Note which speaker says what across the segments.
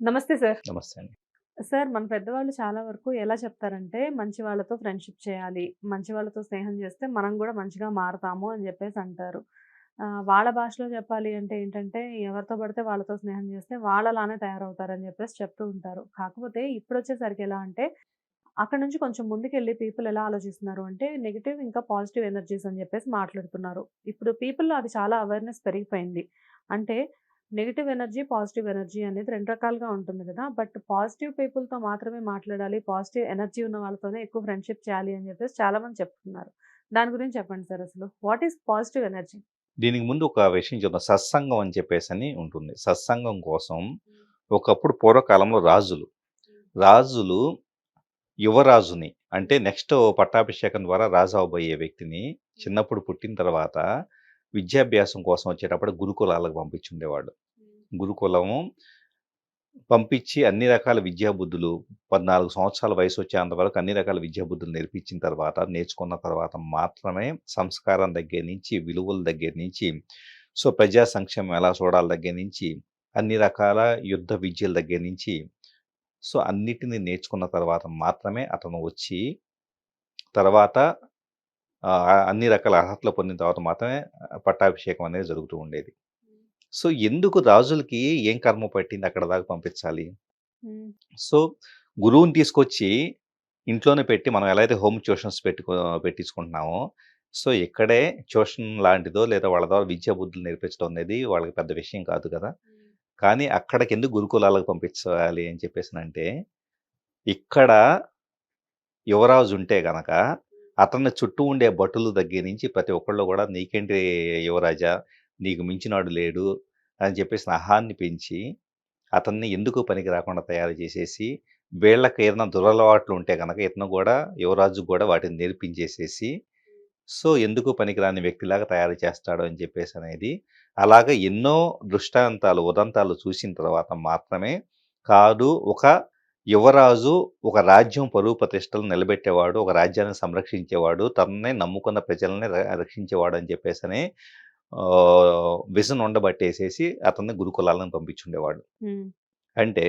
Speaker 1: నమస్తే సార్.
Speaker 2: నమస్తే అండి.
Speaker 1: సార్ మన పెద్దవాళ్ళు చాలా వరకు ఎలా చెప్తారంటే, మంచి వాళ్ళతో ఫ్రెండ్‌షిప్ చేయాలి. మంచి వాళ్ళతో స్నేహం చేస్తే మనం గూడా మంచిగా మారతాము అని జెప్పేసి అంటారు. వాళ్ళ భాషలో చెప్పాలి అంటే ఏంటంటే, ఎవరితో పడితే వాళ్ళతో స్నేహం చేస్తే వాళ్ళలానే తయారవుతారని జెప్పేసి చెప్తూ ఉంటారు. కాకపోతే ఇప్పుడొచ్చేసరికి ఎలా అంటే, అక్కడి నుంచి కొంచెం ముందుకెళ్ళి పీపుల్ ఎలా ఆలోచిస్తున్నారు అంటే, నెగెటివ్ ఇంకా పాజిటివ్ ఎనర్జీస్ అని జెప్పేసి మాట్లాడుతున్నారు. ఇప్పుడు పీపుల్‌లో అది చాలా అవేర్‌నెస్ పెరిగిపోయింది. అంటే నెగెటివ్ ఎనర్జీ, పాజిటివ్ ఎనర్జీ అనేది 2 రకాలుగా ఉంటుంది గదా! బట్ పాజిటివ్ పీపుల్‌తో మాత్రమే మాట్లాడాలి. పాజిటివ్ ఎనర్జీ ఉన్న వాళ్ళతోనే ఎక్కువ ఫ్రెండ్‌షిప్ చేయాలి అని జెప్పేసి చాలామంది చెప్తున్నారు. దాని గురించి చెప్పండి సార్ అసలు. What is positive energy?
Speaker 2: దీనికి ముందు ఒక విషయం చెప్దాం. సత్సంగం అని చెప్పేసని ఉంటుంది. సత్సంగం కోసం ఒకప్పుడు పూర్వకాలంలో రాజులు, రాజులు యువరాజుని అంటే నెక్స్ట్ పట్టాభిషేకం ద్వారా రాజు అవ్వబోయే వ్యక్తిని చిన్నప్పుడు పుట్టిన తర్వాత విద్యాభ్యాసం కోసం వచ్చేటప్పుడు గురుకులాలకు పంపించుండేవాడు. గురుకులము పంపించి అన్ని రకాల విద్యాబుద్ధులు పద్నాలుగు సంవత్సరాల వయసు వచ్చేంత వరకు అన్ని రకాల విద్యాబుద్ధులు నేర్పించిన తర్వాత, నేర్చుకున్న తర్వాత మాత్రమే సంస్కారం దగ్గర నుంచి, విలువల దగ్గర నుంచి, సో ప్రజా సంక్షేమం ఎలా చూడాలి దగ్గర నుంచి, అన్ని రకాల యుద్ధ విద్యల దగ్గర నుంచి, సో అన్నిటిని నేర్చుకున్న తర్వాత మాత్రమే అతను వచ్చి తర్వాత అన్ని రకాల అర్హతలు పొందిన తర్వాత మాత్రమే పట్టాభిషేకం అనేది జరుగుతూ ఉండేది. సో ఎందుకు రాజులకి ఏం కర్మ పట్టింది అక్కడ దాకా పంపించాలి? సో గురువుని తీసుకొచ్చి ఇంట్లోనే పెట్టి మనం ఎలా అయితే హోమ్ ట్యూషన్స్ పెట్టుకో పెట్టించుకుంటున్నామో, సో ఇక్కడే ట్యూషన్ లాంటిదో లేదా వాళ్ళ ద్వారా విద్యా బుద్ధులు నేర్పించడం అనేది వాళ్ళకి పెద్ద విషయం కాదు కదా! కానీ అక్కడికెందుకు గురుకులాలకు పంపించాలి అని చెప్పేసనంటే, ఇక్కడ యువరాజు ఉంటే గనక అతని చుట్టూ ఉండే భటులు దగ్గర నుంచి ప్రతి ఒక్కళ్ళు కూడా నీకేంటి యువరాజా? నీకు మించినాడు లేడు అని చెప్పేసి అహాన్ని పెంచి అతన్ని ఎందుకు పనికి రాకుండా తయారు చేసేసి వీళ్ళకి ఏదైనా దురలవాట్లు ఉంటే కనుక ఇతను కూడా యువరాజు కూడా వాటిని నేర్పించేసేసి సో ఎందుకు పనికిరాని వ్యక్తిలాగా తయారు చేస్తాడు అని చెప్పేసి అనేది అలాగ ఎన్నో దృష్టాంతాలు ఉదంతాలు చూసిన తర్వాత మాత్రమే కాదు ఒక యువరాజు ఒక రాజ్యం పరువు ప్రతిష్టలు నిలబెట్టేవాడు ఒక రాజ్యాన్ని సంరక్షించేవాడు తననే నమ్ముకున్న ప్రజల్ని రక్షించేవాడు అని చెప్పేసి విజన్ ఉండబట్టేసేసి అతన్ని గురుకులాలను పంపించుండేవాడు. అంటే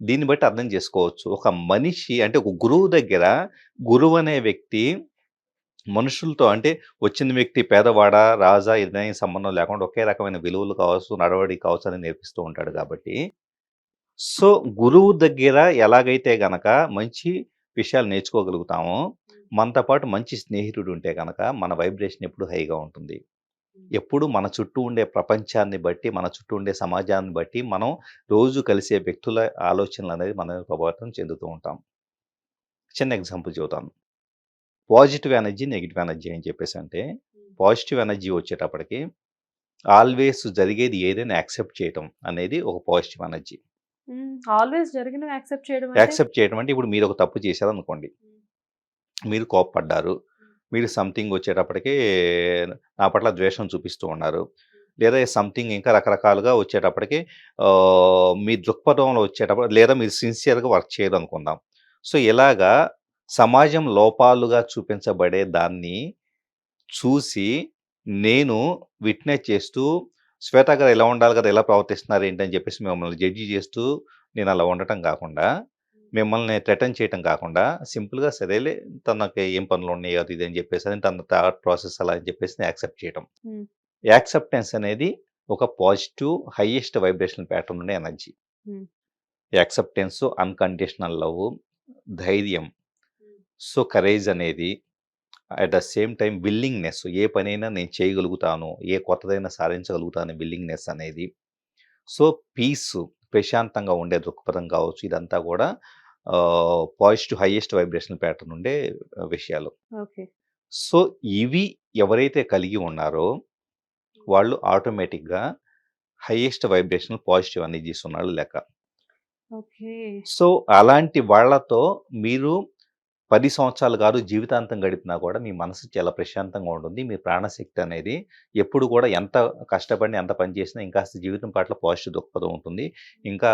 Speaker 2: దీన్ని బట్టి అర్థం చేసుకోవచ్చు ఒక మనిషి అంటే ఒక గురువు దగ్గర గురువు అనే వ్యక్తి మనుషులతో అంటే వచ్చిన వ్యక్తి పేదవాడ రాజా ఇదనే సంబంధం లేకుండా ఒకే రకమైన విలువలు కావచ్చు నడవడి కావచ్చు అని నేర్పిస్తూ ఉంటాడు కాబట్టి సో గురువు దగ్గర ఎలాగైతే గనక మంచి విషయాలు నేర్చుకోగలుగుతామో మనతో పాటు మంచి స్నేహితుడు ఉంటే గనక మన వైబ్రేషన్ ఎప్పుడు హైగా ఉంటుంది. ఎప్పుడు మన చుట్టూ ఉండే ప్రపంచాన్ని బట్టి మన చుట్టూ ఉండే సమాజాన్ని బట్టి మనం రోజు కలిసే వ్యక్తుల ఆలోచనలు అనేది మన ప్రభావితం చెందుతూ ఉంటాం. చిన్న ఎగ్జాంపుల్ చెబుతాను. పాజిటివ్ ఎనర్జీ నెగిటివ్ ఎనర్జీ అని చెప్పేసి అంటే పాజిటివ్ ఎనర్జీ వచ్చేటప్పటికి ఆల్వేస్ జరిగేది ఏదైనా యాక్సెప్ట్ చేయటం అనేది ఒక పాజిటివ్ ఎనర్జీ.
Speaker 1: ఆల్‌వేస్ జరిగినవి యాక్సెప్ట్ చేయడం అంటే
Speaker 2: యాక్సెప్ట్ చేయడం అంటే ఇప్పుడు మీరు ఒక తప్పు చేశారు అనుకోండి మీరు కోపపడ్డారు. మీరు సంథింగ్ వచ్చేటప్పటికి నా పట్ల ద్వేషం చూపిస్తూ ఉన్నారు. లేదా సంథింగ్ ఇంకా రకరకాలుగా వచ్చేటప్పటికి మీ దృక్పథంలో వచ్చేటప్పుడు లేదా మీరు సిన్సియర్గా వర్క్ చేయరు అనుకుందాం సో ఇలాగా సమాజం లోపాలుగా చూపించబడే దాన్ని చూసి నేను విట్నెస్ చేస్తూ శ్వేత గారు ఎలా ఉండాలి కదా ఎలా ప్రవర్తిస్తున్నారు ఏంటని చెప్పేసి మిమ్మల్ని జడ్జి చేస్తూ నేను అలా ఉండటం కాకుండా మిమ్మల్ని థ్రెటన్ చేయటం కాకుండా సింపుల్గా సరేలే తనకి ఏం పనులు ఉన్నాయి అది ఇది అని చెప్పేసి అని తన థాట్ ప్రాసెస్ అలా అని చెప్పేసి యాక్సెప్ట్ చేయటం. యాక్సెప్టెన్స్ అనేది ఒక పాజిటివ్ హైయెస్ట్ వైబ్రేషన్ ప్యాటర్న్ ఉండే ఎనర్జీ. యాక్సెప్టెన్స్ అన్కండిషనల్ లవ్ ధైర్యం సో కరేజ్ అనేది at the same time willingness ఏ పనైనా నేను చేయగలుగుతాను ఏ కొత్తదైనా సాధించగలుగుతాను విల్లింగ్నెస్ అనేది సో పీస్ ప్రశాంతంగా ఉండే దృక్పథం కావచ్చు ఇదంతా కూడా పాజిటివ్ హైయెస్ట్ వైబ్రేషన్ ప్యాటర్న్ ఉండే విషయాలు. సో ఇవి ఎవరైతే కలిగి ఉన్నారో వాళ్ళు ఆటోమేటిక్గా హైయెస్ట్ వైబ్రేషన్ పాజిటివ్ ఎనర్జీస్ ఉన్నాడు లెక్క. సో అలాంటి వాళ్ళతో మీరు పది సంవత్సరాలు కాదు జీవితాంతం గడిపినా కూడా మీ మనసు చాలా ప్రశాంతంగా ఉంటుంది మీ ప్రాణశక్తి అనేది ఎప్పుడు కూడా ఎంత కష్టపడి ఎంత పని చేసినా ఇంకా జీవితం పట్ల పాజిటివ్ దృక్పథం ఉంటుంది ఇంకా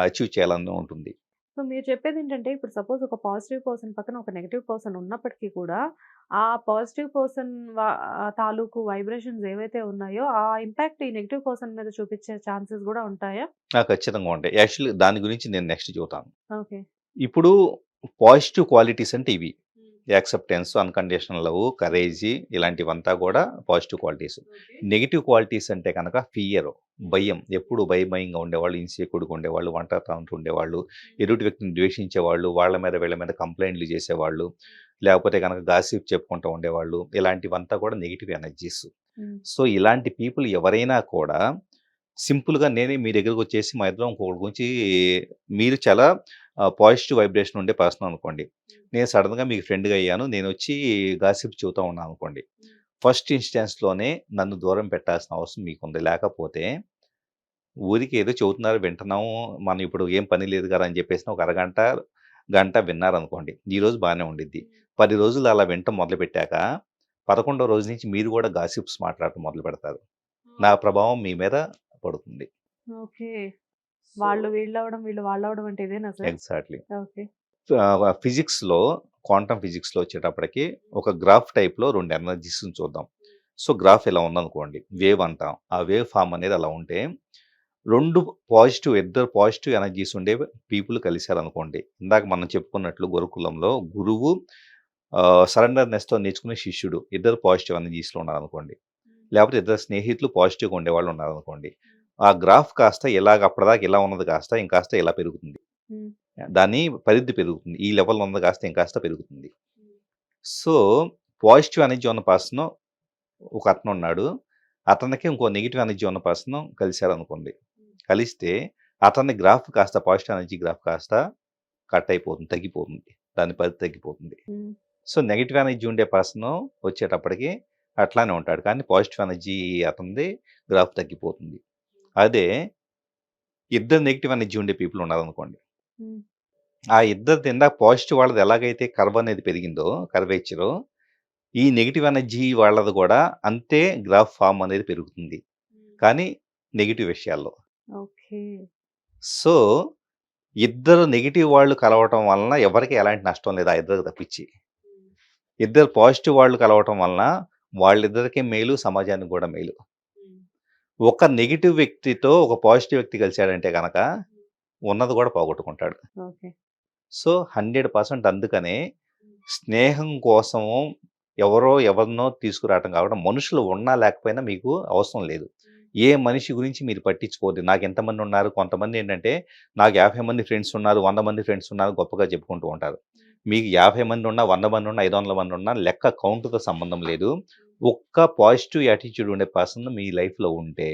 Speaker 2: అచీవ్ చేయాలని ఉంటుంది
Speaker 1: సో మీరు చెప్పేదేంటంటే ఇప్పుడు సపోజ్ ఒక పాజిటివ్ పర్సన్ పక్కన ఒక నెగెటివ్ పర్సన్ ఉన్నప్పటికీ కూడా, ఆ పాజిటివ్ పర్సన్ తాలూకు వైబ్రేషన్స్ ఏవైతే ఉన్నాయో, ఆ ఇంపాక్ట్ ఈ నెగెటివ్ పర్సన్ మీద చూపిచ్చే ఛాన్సెస్ గూడా ఉంటాయా?
Speaker 2: ఖచ్చితంగా ఉంటాయి. యాక్చువల్లీ దాని గురించి నేను నెక్స్ట్ చెబుతాను.
Speaker 1: ఓకే.
Speaker 2: ఇప్పుడు పాజిటివ్ క్వాలిటీస్ అంటే ఇవి. యాక్సెప్టెన్స్, అన్‌కండిషనల్ లవ్, కరేజీ ఇలాంటివంతా గూడా పాజిటివ్ క్వాలిటీస్. నెగెటివ్ క్వాలిటీస్ అంటే గనక ఫియర్, భయం. ఎప్పుడు భయం భయంగా ఉండేవాళ్ళు, ఇన్‌సెక్యూర్డ్‌గా ఉండేవాళ్ళు, ఒంటరితనంతో ఉండేవాళ్ళు, ఎదుటి వ్యక్తిని ద్వేషించేవాళ్ళు, వాళ్ళ మీద వీళ్ళ మీద కంప్లెయింట్‌లు చేసేవాళ్ళు, లేకపోతే గనక గాసిప్ చెప్పుకుంటూ ఉండేవాళ్ళు. ఇలాంటివంతా కూడా నెగెటివ్ ఎనర్జీస్. సో, ఇలాంటి పీపుల్ ఎవరైనా కూడా సింపుల్‌గా నేనే మీ దగ్గరకొచ్చేసి మా ఇద్దరం ఇంకొకడి గురించి మీరు చాలా పాజిటివ్ వైబ్రేషన్ ఉండే పర్సన్ అనుకోండి. నేను సడెన్‌గా మీకు ఫ్రెండ్‌గా అయ్యాను. నేనొచ్చి గాసిప్ చెబుతా ఉన్నాను అనుకోండి. ఫస్ట్ ఇన్‌స్టాన్స్‌లోనే నన్ను దూరం పెట్టాల్సిన అవసరం మీకుంది. లేకపోతే ఊరికే ఏదో చెబుతున్నారు వింటున్నాము. మనం ఇప్పుడు ఏం పని లేదు కదా! అని చెప్పేసి ఒక అరగంట, గంట విన్నారనుకోండి. ఈరోజు బానే ఉండిద్ది. 10 రోజులు అలా వినటం మొదలుపెట్టాక 11వ రోజు నుంచి మీరు కూడా గాసిప్స్ మాట్లాడటం మొదలుపెడతారు. నా ప్రభావం మీ మీద పడుతుంది.
Speaker 1: ఓకే. వాళ్ళు వీళ్ళవ్వడం, వీళ్ళు వాళ్ళవ్వడం అంటే ఇదేనా సార్?
Speaker 2: ఎగ్జాక్ట్‌లీ.
Speaker 1: ఓకే.
Speaker 2: ఆహ్, ఫిజిక్స్‌లో క్వాంటమ్ ఫిజిక్స్‌లో వచ్చేటప్పటికి ఒక గ్రాఫ్ టైప్‌లో 2 ఎనర్జీస్‌ని చూద్దాం. సో, గ్రాఫ్ ఇలా ఉందనుకోండి. వేవ్ అంటాం. ఆ వేవ్ ఫార్మ్ అనేది అలా ఉంటే 2 పాజిటివ్ ఇద్దరు పాజిటివ్ ఎనర్జీస్ ఉండే పీపుల్ కలిసారనుకోండి. ఇందాక మనం చెప్పుకున్నట్లు గురుకులంలో గురువు సరెండర్‌నెస్‌తో నేర్చుకునే శిష్యుడు. ఇద్దరు పాజిటివ్ ఎనర్జీస్‌లో ఉన్నారనుకోండి. లేకపోతే ఇద్దరు స్నేహితులు పాజిటివ్‌గా ఉండేవాళ్ళు ఉన్నారనుకోండి. ఆ గ్రాఫ్ కాస్త ఇలాగ అప్పటిదాకా ఇలా ఉన్నది కాస్త ఇంకాస్త ఇలా పెరుగుతుంది. దాని పరిధి పెరుగుతుంది. ఈ లెవెల్‌లో ఉన్నది కాస్త ఇంకాస్త పెరుగుతుంది. సో, పాజిటివ్ ఎనర్జీ ఉన్న పర్సన్ ఒక అతనున్నాడు. అతనికి ఇంకో నెగెటివ్ ఎనర్జీ ఉన్న పర్సన్ కలిసారనుకోండి. కలిస్తే అతని గ్రాఫ్ కాస్త పాజిటివ్ ఎనర్జీ గ్రాఫ్ కాస్త కట్ అయిపోతుంది. తగ్గిపోతుంది. దాని పరిధి తగ్గిపోతుంది. సో, నెగెటివ్ ఎనర్జీ ఉండే పర్సన్ వచ్చేటప్పటికి అట్లానే ఉంటాడు. కానీ పాజిటివ్ ఎనర్జీ అతనిది గ్రాఫ్ తగ్గిపోతుంది. అదే ఇద్దరు నెగెటివ్ ఎనర్జీ ఉండే పీపుల్ ఉన్నారనుకోండి. ఆ ఇద్దరిది ఇందాక పాజిటివ్ వాళ్ళది ఎలాగైతే కర్వ్ అనేది పెరిగిందో కర్వేచరు, ఈ నెగెటివ్ ఎనర్జీ వాళ్ళది కూడా అంతే గ్రాఫ్ ఫార్మ్ అనేది పెరుగుతుంది. కానీ నెగెటివ్ విషయాల్లో.
Speaker 1: ఓకే.
Speaker 2: సో, ఇద్దరు నెగెటివ్ వాళ్ళు కలవటం వలన ఎవరికీ ఎలాంటి నష్టం లేదు. ఆ ఇద్దరికి తప్పించి. ఇద్దరు పాజిటివ్ వాళ్ళు కలవటం వలన వాళ్ళిద్దరికీ మేలు, సమాజానికి కూడా మేలు. ఒక నెగెటివ్ వ్యక్తితో ఒక పాజిటివ్ వ్యక్తి కలిసాడంటే గనక ఉన్నది కూడా పోగొట్టుకుంటాడు. సో, 100% అందుకనే స్నేహం కోసము ఎవరో ఎవరినో తీసుకురావటం కాబట్టి మనుషులు ఉన్నా లేకపోయినా మీకు అవసరం లేదు. ఏ మనిషి గురించి మీరు పట్టించుకోవద్దు. నాకు ఎంతమంది ఉన్నారు కొంతమంది ఏంటంటే నాకు 50 మంది ఫ్రెండ్స్ ఉన్నారు, 100 మంది ఫ్రెండ్స్ ఉన్నారు గొప్పగా చెప్పుకుంటూ ఉంటారు. మీకు 50 మంది ఉన్నా, 100 మంది ఉన్నా, 500 మంది ఉన్నా లెక్క కౌంట్‌తో సంబంధం లేదు. ఒక్క పాజిటివ్ యాటిట్యూడ్ ఉండే పర్సన్ మీ లైఫ్‌లో ఉంటే.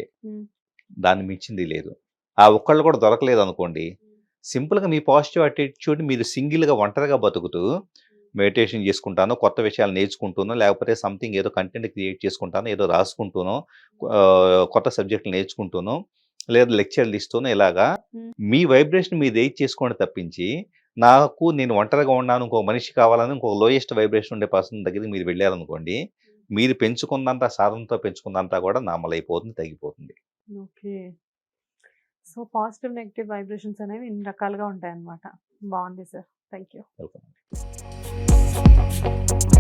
Speaker 2: దాన్ని మించింది లేదు. ఆ ఒక్కళ్ళు కూడా దొరకలేదనుకోండి. సింపుల్‌గా మీ పాజిటివ్ యాటిట్యూడ్ మీరు సింగిల్‌గా ఒంటరిగా బతుకుతూ మెడిటేషన్ చేసుకుంటానో, కొత్త విషయాలు నేర్చుకుంటూనో, లేకపోతే సంథింగ్ ఏదో కంటెంట్ క్రియేట్ చేసుకుంటానో, ఏదో రాసుకుంటూనో, కొత్త సబ్జెక్టులు నేర్చుకుంటూనో, లేదా లెక్చర్‌లు ఇస్తూనో ఇలాగా. మీ వైబ్రేషన్ మీరు రైజ్ చేసుకోండి తప్పించి, నాకు నేను ఒంటరిగా ఉన్నాను, ఇంకో మనిషి కావాలని ఇంకో లోయెస్ట్ వైబ్రేషన్ ఉండే పర్సన్ దగ్గరికి మీరు వెళ్ళారనుకోండి. మీరు పెంచుకున్నంత సాధనతో పెంచుకున్నంతా కూడా నార్మల్ అయిపోతుంది, తగ్గిపోతుంది.
Speaker 1: Okay. So, positive, negative vibrations అనేవి ఇన్ని రకాలుగా ఉంటాయన్నమాట. బావుంది సార్. Thank you.
Speaker 2: వెల్కమ్.